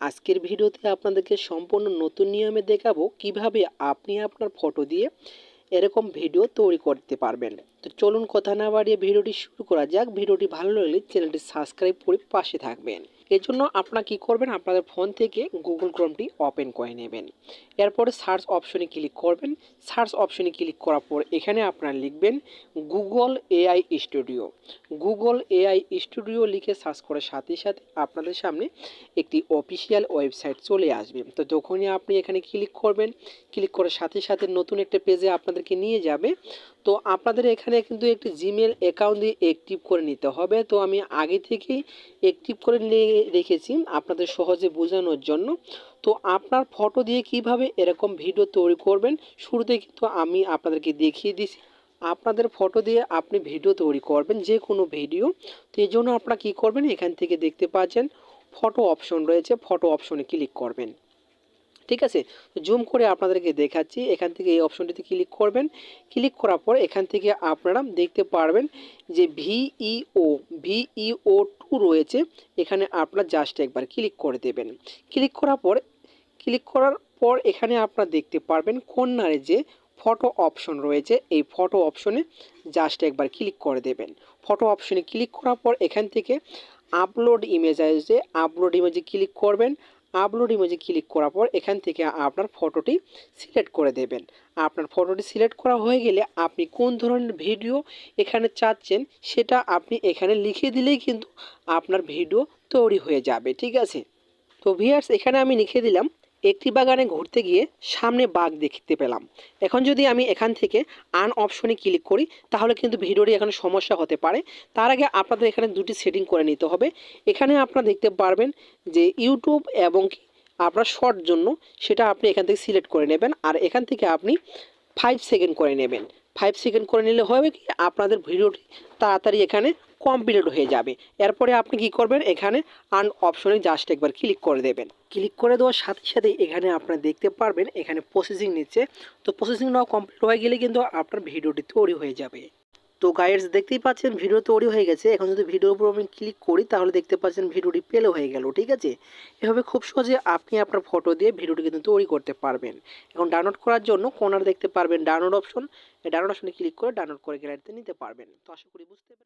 আজকের ভিডিওতে আপনাদেরকে সম্পূর্ণ নতুন নিয়মে দেখাবো কীভাবে আপনি আপনার ফটো দিয়ে এরকম ভিডিও তৈরি করতে পারবেন। তো চলুন কথা না বাড়িয়ে ভিডিওটি শুরু করা যাক। ভিডিওটি ভালো লাগলে চ্যানেলটি সাবস্ক্রাইব করে পাশে থাকবেন। এর জন্য আপনারা কি করবেন? আপনাদের ফোন থেকে গুগল ক্রোমটি ওপেন করে নেবেন। এরপরে সার্চ অপশনে ক্লিক করবেন। সার্চ অপশনে ক্লিক করার পর এখানে আপনারা লিখবেন Google AI studio Google AI studio লিখে সার্চ করার সাথে সাথে আপনাদের সামনে একটি অফিসিয়াল ওয়েবসাইট চলে আসবে। তো যখনই আপনি এখানে ক্লিক করবেন ক্লিক করার সাথে সাথে নতুন একটা পেজে আপনাদেরকে নিয়ে যাবে। তো আপনাদের এখানে কিন্তু একটি জিমেল অ্যাকাউন্ট দিয়ে অ্যাক্টিভ করে নিতে হবে। তো আমি আগে থেকেই অ্যাক্টিভ করে নিয়ে রেখেছি আপনাদের সহজে বোঝানোর জন্য। তো আপনার ফটো দিয়ে কীভাবে এরকম ভিডিও তৈরি করবেন, শুরুতে কিন্তু আমি আপনাদেরকে দেখিয়ে দিছি। আপনাদের ফটো দিয়ে আপনি ভিডিও তৈরি করবেন যে কোনো ভিডিও তো এই জন্য আপনারা কী করবেন, এখান থেকে দেখতে পাচ্ছেন ফটো অপশন রয়েছে ফটো অপশনে ক্লিক করবেন। ঠিক আছে? জুম করে আপনাদেরকে দেখাচ্ছি। এখান থেকে এই অপশনটিতে ক্লিক করবেন। ক্লিক করার পর এখান থেকে আপনারা দেখতে পারবেন যে ভিইও ভিইও টু রয়েছে। এখানে আপনারা জাস্ট একবার ক্লিক করে দেবেন। ক্লিক করার পর ক্লিক করার পর এখানে আপনারা দেখতে পারবেন কর্নারে যে ফটো অপশন রয়েছে, এই ফটো অপশনে জাস্ট একবার ক্লিক করে দেবেন। ফটো অপশনে ক্লিক করার পর এখান থেকে আপলোড ইমেজ আসবে। আপলোড ইমেজে ক্লিক করবেন। আপলোড ইমেজে ক্লিক করার পর এখান থেকে আপনার ফটোটি সিলেক্ট করে দেবেন। আপনার ফটোটি সিলেক্ট করা হয়ে গেলে আপনি কোন ধরনের ভিডিও এখানে চাচ্ছেন সেটা আপনি এখানে লিখে দিলেই কিন্তু আপনার ভিডিও তৈরি হয়ে যাবে, ঠিক আছে? তো ভিয়ার্স এখানে আমি লিখে দিলাম একটি বাগানে ঘুরতে গিয়ে সামনে বাঘ দেখতে পেলাম। এখন যদি আমি এখান থেকে আন অপশনে ক্লিক করি, তাহলে কিন্তু ভিডিওটি এখানে সমস্যা হতে পারে। তার আগে আপনাদের এখানে দুটি সেটিং করে নিতে হবে। এখানে আপনারা দেখতে পারবেন যে ইউটিউব এবং আপনার শর্ট জন্য সেটা আপনি এখান থেকে সিলেক্ট করে নেবেন। আর এখান থেকে আপনি ফাইভ সেকেন্ড করে নেবেন। ফাইভ সেকেন্ড করে নিলে হবে কি? আপনাদের ভিডিওটি তাড়াতাড়ি এখানে কমপ্লিট হয়ে যাবে। এরপরে আপনি কি করবেন? এখানে আন অপশনে জাস্ট একবার ক্লিক করে দেবেন। ক্লিক করে দেওয়ার সাথে সাথে এখানে আপনারা দেখতে পারবেন এখানে প্রসেসিং নিচ্ছে। তো প্রসেসিং নাও কমপ্লিট হয়ে গেলে কিন্তু আপনার ভিডিওটি তৈরি হয়ে যাবে। তো গাইডস দেখতেই পাচ্ছেন ভিডিও তৈরি হয়ে গেছে। এখন যদি ভিডিওর উপর আমি ক্লিক করি, তাহলে দেখতে পাচ্ছেন ভিডিওটি পেলে হয়ে গেল, ঠিক আছে? এভাবে খুব সহজে আপনি আপনার ফটো দিয়ে ভিডিওটি কিন্তু তৈরি করতে পারবেন। এখন ডাউনলোড করার জন্য কোনার দেখতে পারবেন ডাউনলোড অপশন ডাউনলোড অপশনে ক্লিক করে ডাউনলোড করে গ্যালারিতে নিতে পারবেন। তো আশা করি বুঝতে পারেন